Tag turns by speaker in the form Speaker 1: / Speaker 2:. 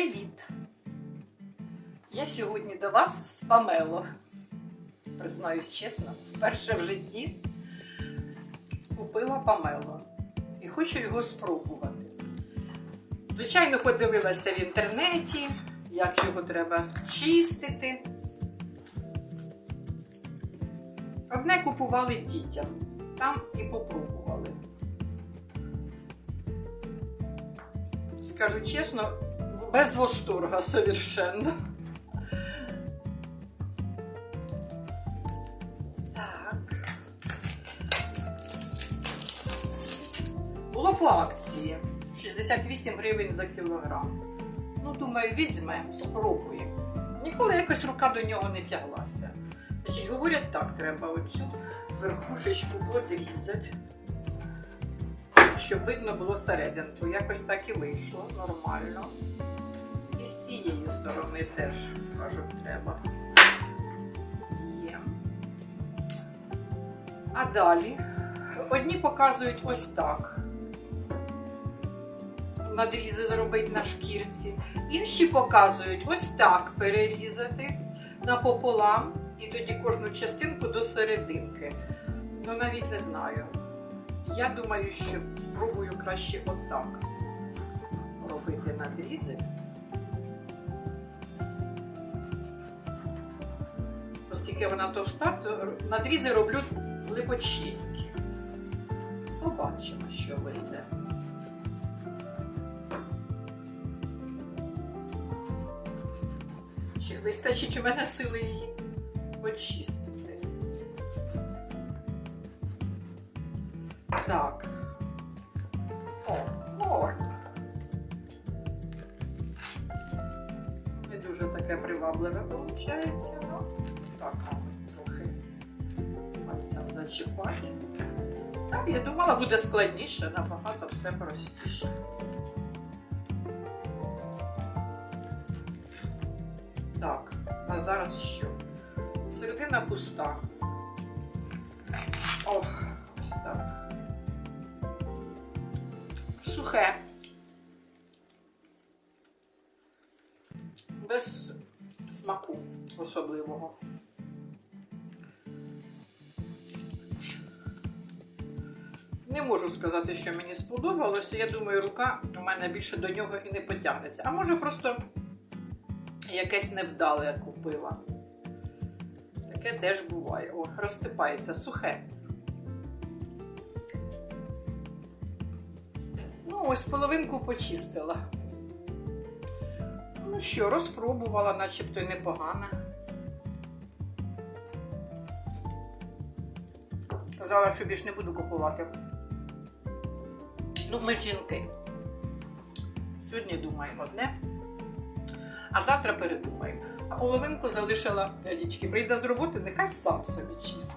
Speaker 1: Привіт! Я сьогодні до вас з Памело. Признаюсь чесно, вперше в житті купила Памело і хочу його спробувати. Звичайно, подивилася в інтернеті, як його треба чистити. Одне купували дітям, там і попробували. Скажу чесно, без восторга совершенно. Так. Було по акції 68 гривень за кілограм. Ну, думаю, візьмемо, спробуємо. Ніколи якось рука до нього не тяглася. Значить, говорять, так, треба оцю верхушечку подрізати щоб видно було серединку. Якось так і вийшло нормально. І з цієї сторони теж, кажуть, треба. Є. А далі одні показують ось так. Надрізи зробити на шкірці. Інші показують ось так перерізати напополам і тоді кожну частинку до серединки. Ну навіть не знаю. Я думаю, що спробую краще отак робити надрізи. Оскільки вона товста, то надрізи роблю глибоченькі. Побачимо, що вийде. Чи вистачить у мене сили її очистити? Так. О, норм. Не дуже таке привабливе виходить. Так, трохи пальцем зачіпати. Так, я думала, буде складніше, набагато все простіше. Так, а зараз що? Середина пуста. Ох, ось так. Сухе. Без смаку особливого. Не можу сказати, що мені сподобалося. Я думаю, рука у мене більше до нього і не потягнеться. А може просто якесь невдале купила. Таке теж буває. О, розсипається сухе. Ну, ось половинку почистила. Ну що, розпробувала, начебто й непогано. Казала, що більш не буду купувати. Ну, ми жінки. Сьогодні думаємо одне, а завтра передумаємо. А половинку залишила річки. Прийде з роботи, нехай сам собі чисте.